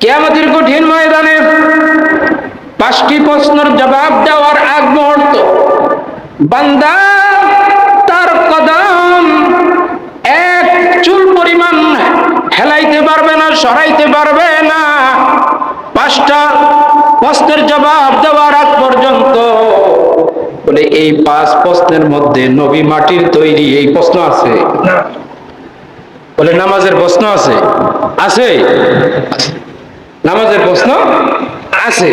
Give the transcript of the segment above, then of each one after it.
কেয়ামতের কঠিন ময়দানে পাঁচটি প্রশ্নের জবাব দেওয়ার আগ মুহূর্ত। বান্দা, তার কদম এক চুল পরিমাণ হেলাইতে পারবে না, সরাইতে পারবে না। পাঁচটা প্রশ্নের জবাব দেওয়ার আগ পর্যন্ত বলে, এই পাঁচ প্রশ্নের মধ্যে নবী মাটির তৈরি এই প্রশ্ন আছে? বলে, নামাজের প্রশ্ন আছে? আছে? আছে। নামাজের প্রশ্ন আছে।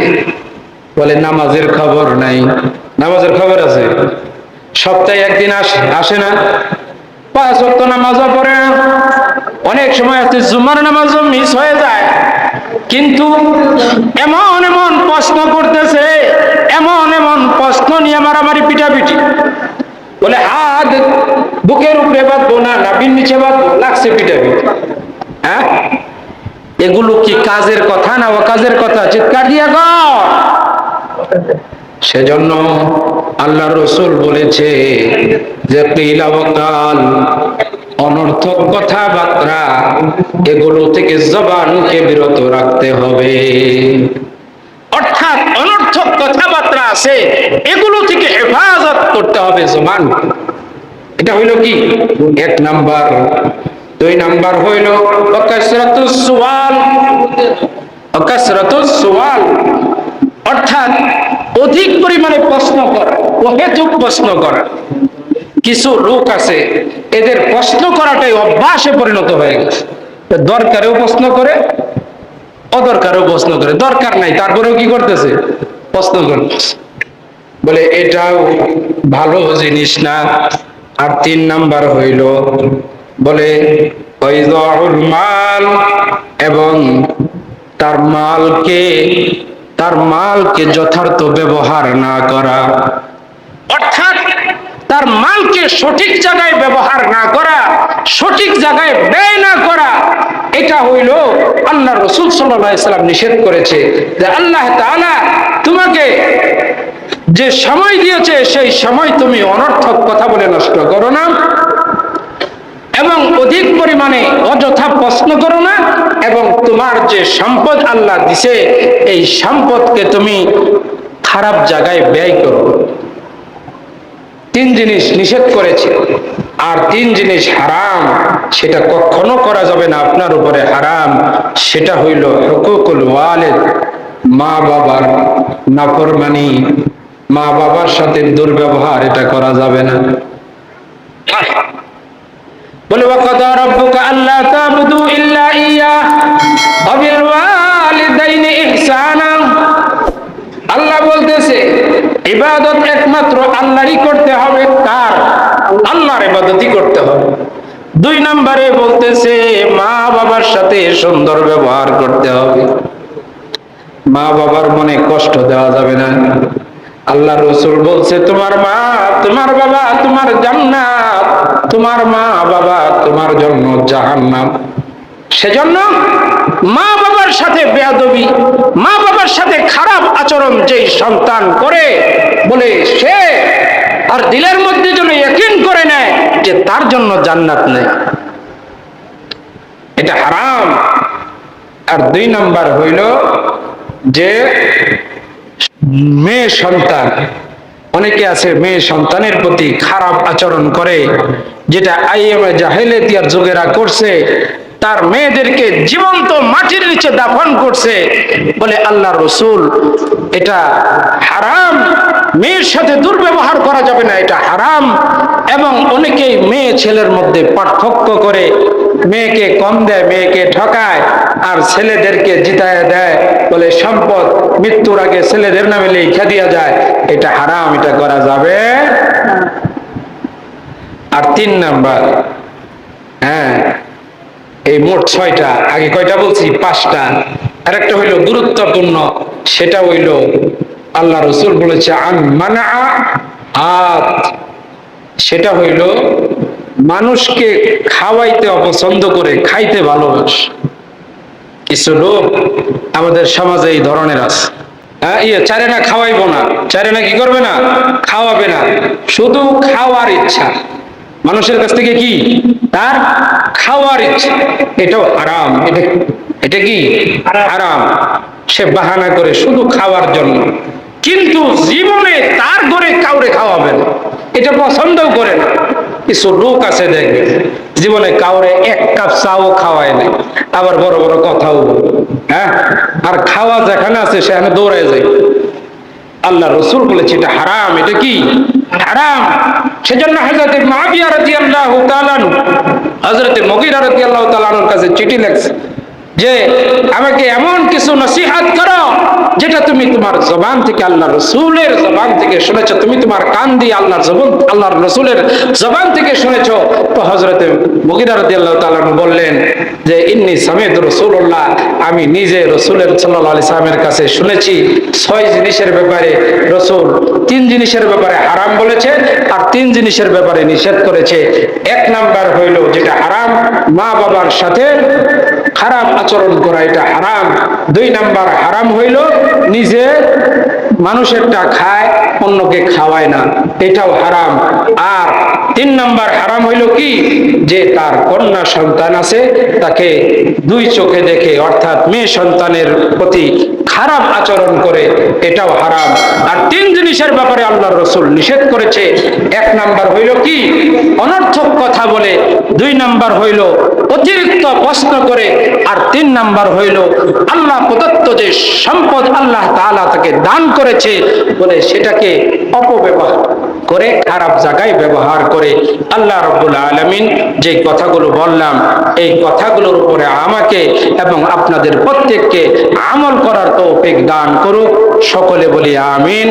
বলে, নামাজের খবর নাই। নামাজের খবর আছে। সপ্তাহে একদিন আসে আসে না। পাঁচ ওয়াক্ত নামাজও পড়ে না। অনেক সময় আছে, জুমার নামাজও মিস হয়ে যায়। কিন্তু এমন এমন প্রশ্ন করতেছে, এমন এমন প্রশ্ন নিয়ে মারামারি পিটাপিটি। বলে, হাত বুকের উপরে বাঁধবো না নাবির নিচে বাঁধবো, লাগছে পিটাপিটি। হ্যাঁ? এগুলো কি কাজের কথা না ও কাজের কথা? চিৎকার দিয়া কর। সেজন্য আল্লাহ রসুল বলেছে যে কিলাবকাল অনর্থক কথাবার্তা, এগুলো থেকে জবানকে বিরত রাখতে হবে। অর্থাৎ অনর্থক কথাবার্তা আছে, এগুলো থেকে হেফাজত করতে হবে জবান। এটা হইল কি? এক নাম্বার। দুই নাম্বার হইল অকাসরাতুস সুওয়াল। অর্থাৎ অধিক পরিমাণে প্রশ্ন করা অহেতুক প্রশ্ন করা। কিছু লোক আছে, এদের প্রশ্ন করাটাই অভ্যাসে পরিণত হয়ে গেছে। দরকারেও প্রশ্ন করে, অদরকারেও প্রশ্ন করে। দরকার নাই, তারপরেও কি করতেছে? প্রশ্ন করতেছে। বলে, এটাও ভালো জিনিস না। আর তিন নাম্বার হইল, বলে মাল এবং তার মালকে তার মালকে যথার্থ ব্যবহার না করা। অর্থাৎ তার মালকে সঠিক জায়গায় ব্যবহার না করা, সঠিক জায়গায় ব্যয় না করা, এটা হইল আল্লাহ রসুল সাল্লাম নিষেধ করেছে যে আল্লাহ তোমাকে যে সময় দিয়েছে, সেই সময় তুমি অনর্থক কথা বলে নষ্ট করো না। এবং অধিক পরিমাণে অযথা প্রশ্ন করো না এবং তোমার যে সম্পদ আল্লাহ দিছে, এই সম্পদকে তুমি খারাপ জায়গায় ব্যয় করো। তিন জিনিস নিষেধ করেছে। আর তিন জিনিস হারাম, সেটা কখনো করা যাবে না, আপনার উপরে হারাম। সেটা হইল হকুকুল ওয়ালেদ। মা বাবার নাফরমানি। মা বাবার সাথে দুর্ব্যবহার, এটা করা যাবে না। বলে ওয়াকাদা রাব্বুকা আল্লা তাবুদু ইল্লা ইয়া ওয়া বিল আল্লাহ বলতেছে, ইবাদত একমাত্র আল্লাহরই করতে হবে, তার আল্লাহর ইবাদতই করতে হবে। দুই নম্বরে বলতেছে মা বাবার সাথে সুন্দর ব্যবহার করতে হবে। মা বাবার মনে কষ্ট দেওয়া যাবে না। আল্লাহ রসুল বলছে, তোমার মা তোমার বাবা তোমার জান্নাত, তোমার মা বাবা তোমার জন্য জাহান্নাম। সেজন্য মা বাবার সাথে বেয়াদবি, মা বাবার সাথে খারাপ আচরণ যেই সন্তান করে, বলে সে আর দিলের মধ্যে যেন ইয়কিন করে নেয় যে তার জন্য জান্নাত নেই। এটা হারাম। আর দুই নাম্বার হইল যে মেয়ে সন্তান অনেকে আছে, মেয়ে সন্তানের প্রতি খারাপ আচরণ করে, যেটা আইএমএ জাহেলেতিয়ার যুগেরা করছে, তার মেয়েদেরকে জীবন্ত মাটির নিচে দাফন করছে, বলে আল্লাহ রসুল, এটা হারাম, মেয়ের সাথে দুর্ব্যবহার করা যাবে না, এটা হারাম, এবং অনেকেই মেয়ে ছেলের মধ্যে পার্থক্য করে মেয়েকে কম দেয়, মেয়েকে ঠকায় আর ছেলেদেরকে জিতায় দেয় বলে সম্পদ মৃত্যুর আগে ছেলেদের নামে লিখে দিয়া যায়। এটা হারাম, এটা করা যাবে আর তিন নাম্বার হ্যাঁ এই মোট ছয়টা, আগে কয়টা বলছি? পাঁচটা। আর একটা হইল গুরুত্বপূর্ণ, সেটা হইল আল্লাহ রসুল বলেছে আন মানা আত সেটা হইল মানুষকে খাওয়াইতে অপছন্দ করে খাইতে ভালোবাসে। কিছু লোক আমাদের সমাজে এই ধরনের আছে। হ্যাঁ ইয়ে চারে না খাওয়াইবো না। চারে না কি করবে না? খাওয়াবে না। শুধু খাওয়ার ইচ্ছা। মানুষের কাছ থেকে কি? তার খাওয়ার ইচ্ছে। এটাও আরাম এটা এটা কি? আরাম সে বাহানা করে শুধু খাওয়ার জন্য। কিন্তু জীবনে তার ঘরে কাউরে খাওয়াবে না। এটা পছন্দও করে না। কিছু লোক আছে দেখবে, জীবনে কাউরে এক কাপ চাও খাওয়ায় নাই, আবার বড় বড় কথাও। হ্যাঁ? আর খাওয়া যেখানে আছে সেখানে দৌড়ায় যায়। আল্লাহ রসুল বলেছে, এটা হারাম, এটা কি? হারাম। সেজন্য হজরত মাবিয়া রাদিয়াল্লাহু তাআলা হজরত মগিরা আল্লাহ তালানুর কাছে চিঠি লেখছে। যে আমাকে এমন কিছু নসিহাত করো যেটা তুমি তোমার জবান থেকে আল্লাহ রসুলের জবান থেকে শুনেছো। তুমি তোমার কান দিয়ে আল্লাহর জবান, আল্লাহর রসুলের জবান থেকে শুনেছো। তো হজরত রাদিয়াল্লাহু তাআলা বললেন যে, ইন্নি সামেদ রসুল্লাহ আমি নিজে রসুলের সাল্লাহ আলি সালামের কাছে শুনেছি। ছয় জিনিসের ব্যাপারে রসুল তিন জিনিসের ব্যাপারে হারাম বলেছে আর তিন জিনিসের ব্যাপারে নিষেধ করেছে। এক নাম্বার হইল যেটা হারাম মা বাবার সাথে আচরণ করা, এটা হারাম। দুই নাম্বার, হারাম হইল নিজে মানুষেরটা খায়, অন্যকে খাওয়ায় না। এটাও হারাম। আর তিন নাম্বার, হারাম হইল কি? যে তার কন্যা সন্তান আছে, তাকে দুই চোখে দেখে, অর্থাৎ মেয়ে সন্তানের প্রতি খারাপ আচরণ করে, এটাও হারাম। আর তিন জিনিসের ব্যাপারে আল্লাহ রসুল নিষেধ করেছে। এক নাম্বার হইল কি? অনর্থক কথা বলে দুই নাম্বার হইল অতিরিক্ত প্রশ্ন করে, আর তিন নাম্বার হইল আল্লাহ প্রদত্ত যে সম্পদ আল্লাহ তাআলা তাকে দান করেছে বলে সেটাকে অপব্যবহার করে, খারাপ জায়গায় ব্যবহার করে। আল্লাহ রব্বুল আলমিন যে কথাগুলো বললাম, এই কথাগুলোর উপরে আমাকে এবং আপনাদের প্রত্যেককে আমল করার তৌফিক দান করুক। সকলে বলি আমিন।